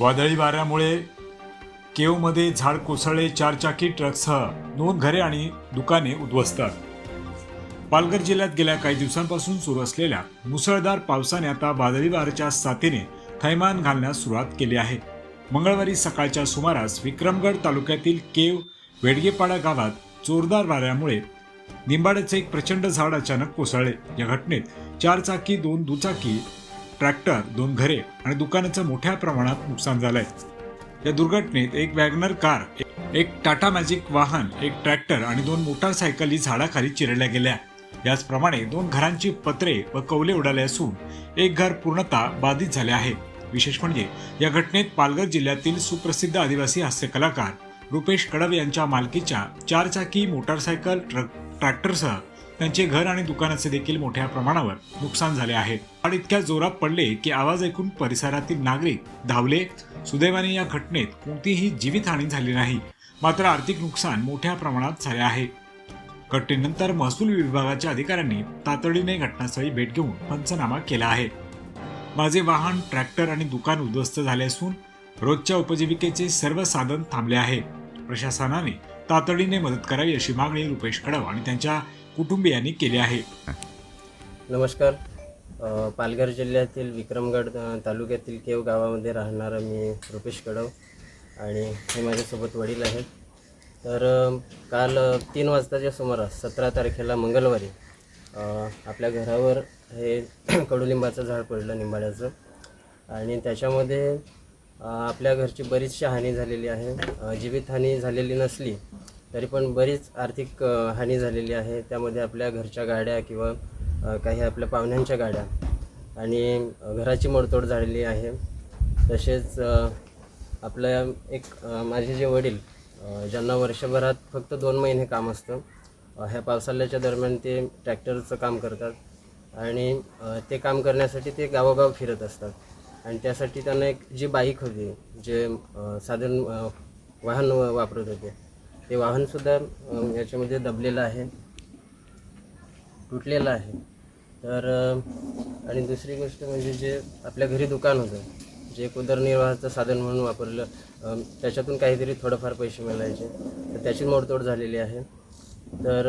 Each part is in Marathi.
वादळी वाऱ्यामुळे केवमध्ये झाड कोसळले चारचाकी ट्रकसह दोन घरे आणि दुकाने उद्ध्वस्तात पालघर जिल्ह्यात गेल्या काही दिवसांपासून सुरू असलेल्या मुसळधार पावसाने आता वादळी वाऱ्याच्या साथीने थैमान घालण्यास सुरुवात केली आहे. मंगळवारी सकाळच्या सुमारास विक्रमगड तालुक्यातील केव वेडगेपाडा गावात जोरदार वाऱ्यामुळे निंबाड्याचे एक प्रचंड झाड अचानक कोसळले. या घटनेत चारचाकी दोन दुचाकी ट्रॅक्टर दोन घरे आणि दुकानाचं मोठ्या प्रमाणात नुकसान झालंय. या दुर्घटनेत एक वॅगनर कार एक टाटा मॅजिक वाहन एक ट्रॅक्टर आणि दोन मोटारसायकली झाडाखाली चिरडल्या गेल्या. याचप्रमाणे दोन घरांची पत्रे व कौले उडाले असून एक घर पूर्णतः बाधित झाले आहे. विशेष म्हणजे या घटनेत पालघर जिल्ह्यातील सुप्रसिद्ध आदिवासी हास्यकलाकार रुपेश कडव यांच्या मालकीच्या चारचाकी मोटारसायकल ट्रक ट्रॅक्टरसह त्यांचे घर आणि दुकानाचे देखील मोठ्या प्रमाणावर नुकसान झाले आहे. आणि इतक्या जोरात पडले की आवाज ऐकून परिसरातील नागरिक धावले सुदैवाने या घटनेत कोणतीही जीवितहानी झाली नाही. मात्र आर्थिक नुकसान मोठ्या प्रमाणात झाले आहे. घटनेनंतर महसूल विभागाच्या अधिकाऱ्यांनी तातडीने घटनास्थळी भेट घेऊन पंचनामा केला आहे. माझे वाहन ट्रॅक्टर आणि दुकान उद्ध्वस्त झाले असून रोजच्या उपजीविकेचे सर्व साधन थांबले आहे. प्रशासनाने तातडीने मदत करावी अशी मागणी रुपेश कडव आणि त्यांच्या कुटुंबियांनी केली आहे. नमस्कार. पालघर जिल्ह्यातील विक्रमगड तालुक्यातील केव गावामध्ये राहणारा मी रुपेश कडव आणि हे माझ्यासोबत वडील आहेत. तर काल तीन वाजताच्या सुमारास सतरा तारखेला मंगळवारी आपल्या घरावर हे कडुलिंबाचं झाड पडलं निंबाळ्याचं. आणि त्याच्यामध्ये आपल्या घरची बरीचशी हानी झालेली आहे. जीवितहानी झालेली नसली तरी पण बरीच आर्थिक हानी झालेली आहे. त्यामध्ये आपल्या घरच्या गाड्या किंवा काही आपल्या पाहुण्यांच्या गाड्या आणि घराची मोडतोड झालेली आहे. तसेच आपल्या एक माझे जे वडील ज्यांना वर्षभरात फक्त दोन महिने काम असतं ह्या पावसाळ्याच्या दरम्यान ते ट्रॅक्टरचं काम करतात आणि ते काम करण्यासाठी ते गावोगाव फिरत असतात. आणि त्यासाठी त्यांना एक जी बाईक होती जे साधन वाहन वापरत होते. ते वाहनसुद्धा याच्यामध्ये दबलेलं आहे. तुटलेलं आहे. तर आणि दुसरी गोष्ट म्हणजे जे आपल्या घरी दुकान होतं जे एक उदरनिर्वाहाचं साधन म्हणून वापरलं त्याच्यातून काहीतरी थोडंफार पैसे मिळायचे. तर त्याची मोडतोड झालेली आहे. तर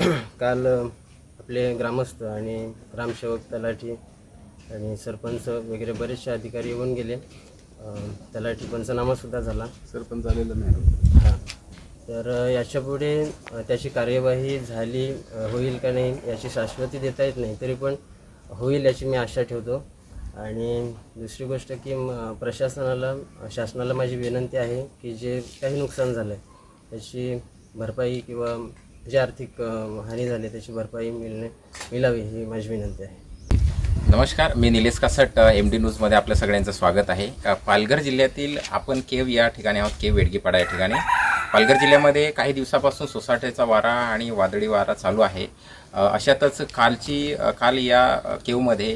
काल आपले ग्रामस्थ आणि ग्रामसेवक तलाठी आणि सरपंच वगैरे बरेचसे अधिकारी येऊन गेले. तलाठी पंचनामासुद्धा झाला. सरपंच झालेलं नाही. तर याच्यापुढे त्याची कार्यवाही झाली होईल का नाही याची शाश्वती देता येत नाही तरी पण होईल याची मी आशा ठेवतो. आणि दुसरी गोष्ट की प्रशासनाला शासनाला माझी विनंती आहे की जे काही नुकसान झालं आहे त्याची भरपाई किंवा जे आर्थिक हानी झाली त्याची भरपाई मिळणे मिळावी ही माझी विनंती आहे. नमस्कार मी निलेश कासट एम डी न्यूजमध्ये आपल्या सगळ्यांचं स्वागत आहे. पालघर जिल्ह्यातील आपण केव या ठिकाणी आहोत केव वेडगीपाडा या ठिकाणी. पालघर जिल्ह्यामध्ये काही दिवसापासून सोसाट्याचा वारा आणि वादळी वारा चालू आहे. अशातच कालची काल या केवमध्ये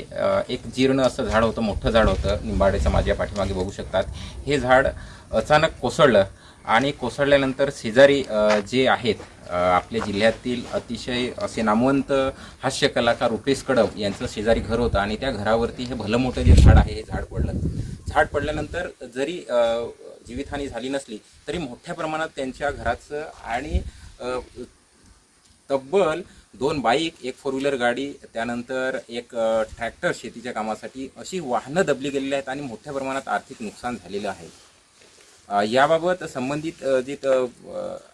एक जीर्ण असं झाड होतं मोठं झाड होतं. निंबाडेचं माझ्या पाठीमागे बघू शकतात. हे झाड अचानक कोसळलं आणि कोसळल्यानंतर शेजारी जे आहेत आपल्या जिल्ह्यातील अतिशय असे नामवंत हास्य कलाकार रुपेश कडब यांचं शेजारी घर होतं आणि त्या घरावरती हे भलं मोठं जे झाड आहे हे झाड पडलं. झाड पडल्यानंतर जरी जीवितहानी झाली नसली तरी मोठ्या प्रमाणात त्यांच्या घराचं आणि तब्बल दोन बाईक एक फोर व्हीलर गाडी त्यानंतर एक ट्रॅक्टर शेतीच्या कामासाठी अशी वाहनं दबली गेलेली आहेत आणि मोठ्या प्रमाणात आर्थिक नुकसान झालेलं आहे. याबाबत संबंधित जे त-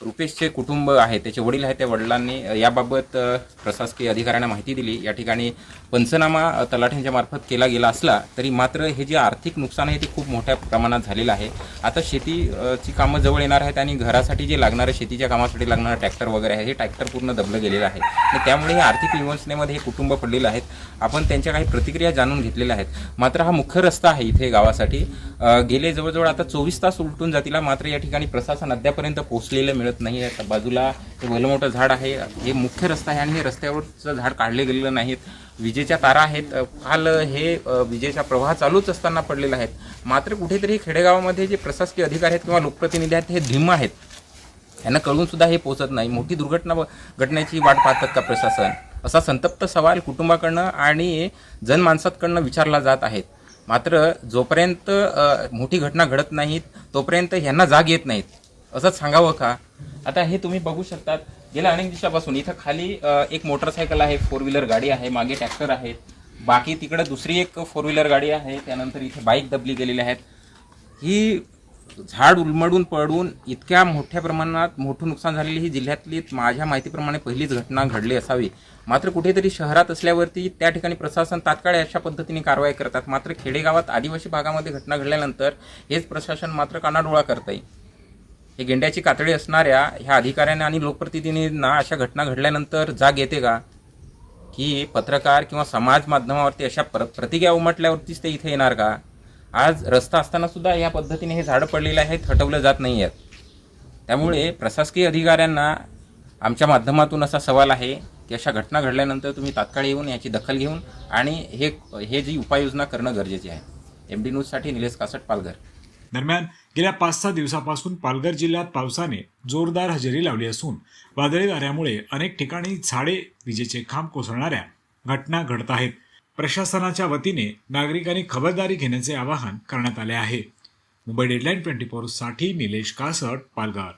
रुपेशचे कुटुंब आहे त्याचे वडील आहेत त्या वडिलांनी याबाबत प्रशासकीय अधिकाऱ्यांना माहिती दिली. या ठिकाणी पंचनामा तलाठ्यांच्या मार्फत केला गेला असला तरी मात्र हे जे आर्थिक नुकसान आहे ते खूप मोठ्या प्रमाणात झालेलं आहे. आता शेतीची कामं जवळ येणार आहेत आणि घरासाठी जे लागणारं शेतीच्या कामासाठी लागणारं ट्रॅक्टर वगैरे आहे हे ट्रॅक्टर पूर्ण दबलं गेलेलं आहे. आणि त्यामुळे हे आर्थिक विवंचनेमध्ये हे कुटुंब पडलेलं आहेत. आपण त्यांच्या काही प्रतिक्रिया जाणून घेतलेल्या आहेत. मात्र हा मुख्य रस्ता आहे इथे गावासाठी. गेले जवळजवळ आता चोवीस तास उलटून जातील मात्र या ठिकाणी प्रशासन अद्यापर्यंत पोहोचलेलं मिळत नाही आता बाजूला हे भलं मोठं झाड आहे. हे मुख्य रस्ता आहे आणि हे रस्त्यावरचं झाड काढले गेलेलं नाहीत. विजेच्या तारा आहेत. काल हे विजेचा प्रवाह चालूच असताना पडलेला आहेत मात्र कुठेतरी खेडेगावामध्ये जे प्रशासकीय अधिकारी आहेत किंवा लोकप्रतिनिधी आहेत हे धीम आहेत. यांना कळून सुद्धा हे पोचत नाही. मोठी दुर्घटना ब- घडण्याची वाट पाहतात का प्रशासन? असा संतप्त सवाल कुटुंबाकडनं आणि जनमानसाकडनं विचारला जात आहेत मात्र जोपर्यंत मोठी घटना घडत नाहीत तोपर्यंत ह्यांना जाग येत नाहीत. असंच सांगावं का? आता हे तुम्ही बघू शकतात गेल्या अनेक दिवसापासून इथं खाली एक मोटरसायकल आहे फोर व्हीलर गाडी आहे मागे ट्रॅक्टर आहेत बाकी तिकडे दुसरी एक फोर व्हीलर गाडी आहे त्यानंतर इथे बाईक दबली गेलेली आहेत. ही झाड उलमडून पडून इतक्या मोठ्या प्रमाणात मोठं नुकसान झालेली ही जिल्ह्यातली माझ्या माहितीप्रमाणे पहिलीच घटना घडली असावी. मात्र कुठेतरी शहरात असल्यावरती त्या ठिकाणी प्रशासन तात्काळ अशा पद्धतीने कारवाई करतात. मात्र खेडेगावात आदिवासी भागामध्ये घटना घडल्यानंतर हेच प्रशासन मात्र कानाडोळा करतंय. हे गेंड्याची कातडी असणाऱ्या ह्या अधिकाऱ्यांना आणि लोकप्रतिनिधींना अशा घटना घडल्यानंतर जाग येते का? की पत्रकार किंवा समाज माध्यमावरती अशा प्र प्रतिज्ञा उमटल्यावरतीच ते इथे येणार का? आज रस्ता असताना सुद्धा या पद्धतीने हे झाडं पडलेलं आहे हटवलं जात नाही आहेत. त्यामुळे प्रशासकीय अधिकाऱ्यांना आमच्या माध्यमातून असा सवाल आहे की अशा घटना घडल्यानंतर तुम्ही तात्काळ येऊन याची दखल घेऊन आणि हे हे जी उपाययोजना करणं गरजेचे आहे. एम डी न्यूजसाठी निलेश कासट पालघर दरम्यान गेल्या पाच सहा दिवसापासून पालघर जिल्ह्यात पावसाने जोरदार हजेरी लावली असून वादळी वाऱ्यामुळे अनेक ठिकाणी झाडे विजेचे खांब कोसळणाऱ्या घटना घडत आहेत. प्रशासनाच्या वतीने नागरिकांनी खबरदारी घेण्याचे आवाहन करण्यात आले आहे. मुंबई डेडलाईन ट्वेंटी फोरसाठी निलेश कासट पालघर.